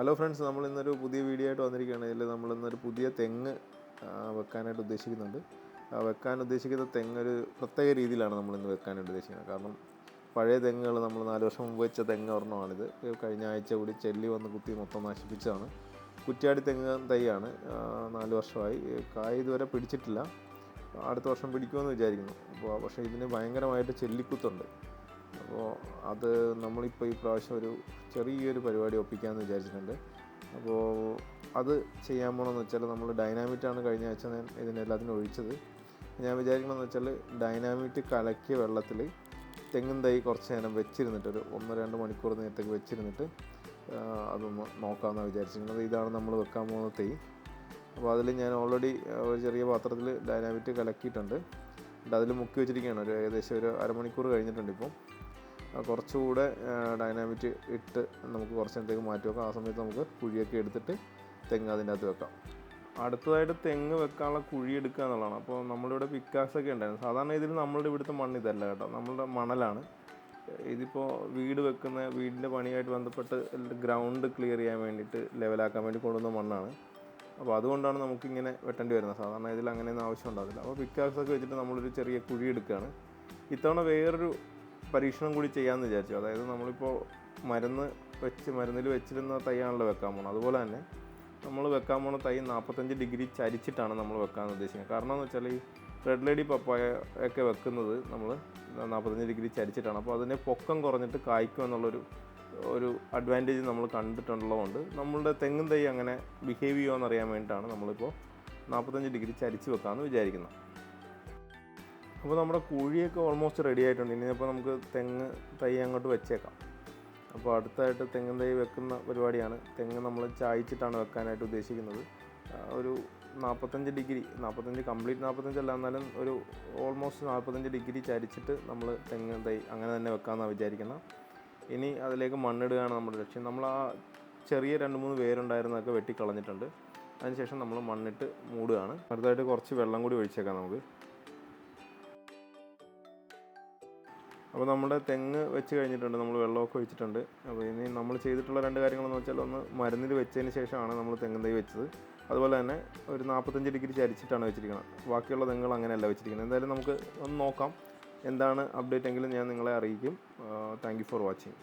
Hello friends നമ്മൾ ഇന്നൊരു പുതിയ വീഡിയോ ആയിട്ട് വന്നിരിക്കുകയാണ്. ഇതിൽ നമ്മൾ ഇന്നൊരു പുതിയ തെങ്ങ് വെക്കാനായിട്ട് ഉദ്ദേശിക്കുന്നുണ്ട്. വെക്കാൻ ഉദ്ദേശിക്കുന്ന തെങ്ങ് ഒരു പ്രത്യേക രീതിയിലാണ് നമ്മൾ ഇന്ന് വെക്കാനായിട്ട് ഉദ്ദേശിക്കുന്നത്. കാരണം പഴയ തെങ്ങുകൾ നമ്മൾ നാല് വർഷം മുമ്പ് വെച്ച തെങ്ങ് ഒരെണ്ണമാണിത്. കഴിഞ്ഞ ആഴ്ച കൂടി ചെല്ലി വന്ന് കുത്തി മൊത്തം നശിപ്പിച്ചതാണ്. കുറ്റ്യാടി തെങ്ങ് തൈയാണ്. നാല് വർഷമായി. കായ ഇതുവരെ പിടിച്ചിട്ടില്ല. അടുത്ത വർഷം പിടിക്കുമെന്ന് വിചാരിക്കുന്നു. അപ്പോൾ പക്ഷേ ഇതിന് ഭയങ്കരമായിട്ട് ചെല്ലിക്കുത്തുണ്ട്. അപ്പോൾ അത് നമ്മളിപ്പോൾ ഈ പ്രാവശ്യം ഒരു ചെറിയൊരു പരിപാടി ഒപ്പിക്കാമെന്ന് വിചാരിച്ചിട്ടുണ്ട്. അപ്പോൾ അത് ചെയ്യാൻ പോകണമെന്ന് വെച്ചാൽ നമ്മൾ ഡൈനാമിറ്റാണ് കഴിഞ്ഞ ആഴ്ച ഞാൻ ഇതിനെല്ലാത്തിനും ഒഴിച്ചത്. ഞാൻ വിചാരിക്കണമെന്ന് വെച്ചാൽ ഡൈനാമിറ്റ് കലക്കിയ വെള്ളത്തിൽ തെങ്ങും തൈ കുറച്ച് നേരം വെച്ചിരുന്നിട്ട് ഒരു ഒന്ന് രണ്ട് മണിക്കൂർ നേരത്തേക്ക് വെച്ചിരുന്നിട്ട് അതൊന്ന് നോക്കാമെന്നാണ് വിചാരിച്ചിരിക്കുന്നത്. ഇതാണ് നമ്മൾ വെക്കാൻ പോകുന്ന തൈ. അപ്പോൾ അതിൽ ഞാൻ ഓൾറെഡി ഒരു ചെറിയ പാത്രത്തിൽ ഡൈനാമിറ്റ് കലക്കിയിട്ടുണ്ട്. എന്നിട്ട് അതിൽ മുക്കി വെച്ചിരിക്കുകയാണ്. ഒരു ഏകദേശം ഒരു അരമണിക്കൂർ കഴിഞ്ഞിട്ടുണ്ട് ഇപ്പോൾ ആ, കുറച്ചുകൂടെ ഡൈനാമിറ്റ് ഇട്ട് നമുക്ക് കുറച്ച് നേരത്തേക്ക് മാറ്റി വെക്കാം ആ സമയത്ത് നമുക്ക് കുഴിയൊക്കെ എടുത്തിട്ട് തെങ്ങ് അതിന്റെ അകത്ത് വെക്കാം. അടുത്തതായിട്ട് തെങ്ങ് വെക്കാനുള്ള കുഴി എടുക്കുക എന്നുള്ളതാണ്. അപ്പോൾ നമ്മളിവിടെ പിക്കാസ് ഒക്കെ ഉണ്ടായിരുന്നു. സാധാരണ ഇതിൽ നമ്മളുടെ ഇവിടുത്തെ മണ്ണ് ഇതല്ല കേട്ടോ. നമ്മളുടെ മണലാണ്. ഇതിപ്പോൾ വീട് വെക്കുന്ന വീടിന്റെ പണിയായിട്ട് ബന്ധപ്പെട്ട് ഗ്രൗണ്ട് ക്ലിയർ ചെയ്യാൻ വേണ്ടിയിട്ട് ലെവലാക്കാൻ വേണ്ടി കൊണ്ടുവന്ന മണ്ണാണ്. അപ്പോൾ അതുകൊണ്ടാണ് നമുക്കിങ്ങനെ വെട്ടേണ്ടി വരുന്നത്. സാധാരണ ഇതിൽ അങ്ങനെയൊന്നും ആവശ്യം ഉണ്ടാവില്ല അപ്പോൾ പിക്കാസ് ഒക്കെ വെച്ചിട്ട് നമ്മളൊരു ചെറിയ കുഴി എടുക്കുകയാണ്. ഇത്തവണ വേറൊരു പരീക്ഷണം കൂടി ചെയ്യാമെന്ന് വിചാരിച്ചു. അതായത് നമ്മളിപ്പോൾ മരുന്ന് വെച്ച് മരുന്നിൽ വെച്ചിരുന്ന തൈയാണല്ലോ വെക്കാൻ പോകുന്നത് അതുപോലെ തന്നെ നമ്മൾ വെക്കാൻ പോകുന്ന തൈ നാൽപ്പത്തഞ്ച് ഡിഗ്രി ചരിച്ചിട്ടാണ് നമ്മൾ വെക്കാൻ ഉദ്ദേശിക്കുന്നത്. കാരണം എന്ന് വെച്ചാൽ ഈ റെഡ് ലേഡി പപ്പായ ഒക്കെ വെക്കുന്നത് നമ്മൾ നാൽപ്പത്തഞ്ച് ഡിഗ്രി ചരിച്ചിട്ടാണ്. അപ്പോൾ അതിനെ പൊക്കം കുറഞ്ഞിട്ട് കായ്ക്കും എന്നുള്ളൊരു ഒരു അഡ്വാന്റേജ് നമ്മൾ കണ്ടിട്ടുള്ളതുകൊണ്ട് നമ്മളുടെ തെങ്ങും തൈ അങ്ങനെ ബിഹേവ് ചെയ്യുമോ അറിയാൻ വേണ്ടിയിട്ടാണ് നമ്മളിപ്പോൾ നാൽപ്പത്തഞ്ച് ഡിഗ്രി ചരിച്ച് വെക്കാമെന്ന് വിചാരിക്കുന്നത് അപ്പോൾ നമ്മുടെ കുഴിയൊക്കെ ഓൾമോസ്റ്റ് റെഡി ആയിട്ടുണ്ട്. ഇനിയിപ്പോൾ നമുക്ക് തെങ്ങ് തൈ അങ്ങോട്ട് വെച്ചേക്കാം. അപ്പോൾ അടുത്തായിട്ട് തെങ്ങും തൈ വെക്കുന്ന പരിപാടിയാണ്. തെങ്ങ് നമ്മൾ ചായച്ചിട്ടാണ് വെക്കാനായിട്ട് ഉദ്ദേശിക്കുന്നത്. ഒരു നാൽപ്പത്തഞ്ച് ഡിഗ്രി നാൽപ്പത്തഞ്ച് കംപ്ലീറ്റ് നാൽപ്പത്തഞ്ച് അല്ല എന്നാലും ഒരു ഓൾമോസ്റ്റ് നാൽപ്പത്തഞ്ച് ഡിഗ്രി ചരിച്ചിട്ട് നമ്മൾ തെങ്ങ് തൈ അങ്ങനെ തന്നെ വെക്കാമെന്നാണ് വിചാരിക്കുന്നത് ഇനി അതിലേക്ക് മണ്ണിടുകയാണ് നമ്മുടെ ലക്ഷ്യം. നമ്മൾ ആ ചെറിയ രണ്ട് മൂന്ന് വേരുണ്ടായിരുന്നതൊക്കെ വെട്ടിക്കളഞ്ഞിട്ടുണ്ട്. അതിനുശേഷം നമ്മൾ മണ്ണിട്ട് മൂടുകയാണ്. അടുത്തായിട്ട് കുറച്ച് വെള്ളം കൂടി ഒഴിച്ചേക്കാം നമുക്ക്. അപ്പോൾ നമ്മുടെ തെങ്ങ് വെച്ച് കഴിഞ്ഞിട്ടുണ്ട്. നമ്മൾ വെള്ളമൊക്കെ ഒഴിച്ചിട്ടുണ്ട്. അപ്പോൾ ഇനി നമ്മൾ ചെയ്തിട്ടുള്ള രണ്ട് കാര്യങ്ങളെന്ന് വെച്ചാൽ ഒന്ന് മരുന്നിൽ വെച്ചതിന് ശേഷമാണ് നമ്മൾ തെങ്ങ് തൈ വെച്ചത്. അതുപോലെ തന്നെ ഒരു നാൽപ്പത്തഞ്ച് ഡിഗ്രി ചരിച്ചിട്ടാണ് വെച്ചിരിക്കുന്നത് ബാക്കിയുള്ള തെങ്ങുകൾ അങ്ങനെയല്ല വെച്ചിരിക്കുന്നത്. എന്തായാലും നമുക്ക് ഒന്ന് നോക്കാം. എന്താണ് അപ്ഡേറ്റ് എങ്കിലും ഞാൻ നിങ്ങളെ അറിയിക്കും. Thank you for watching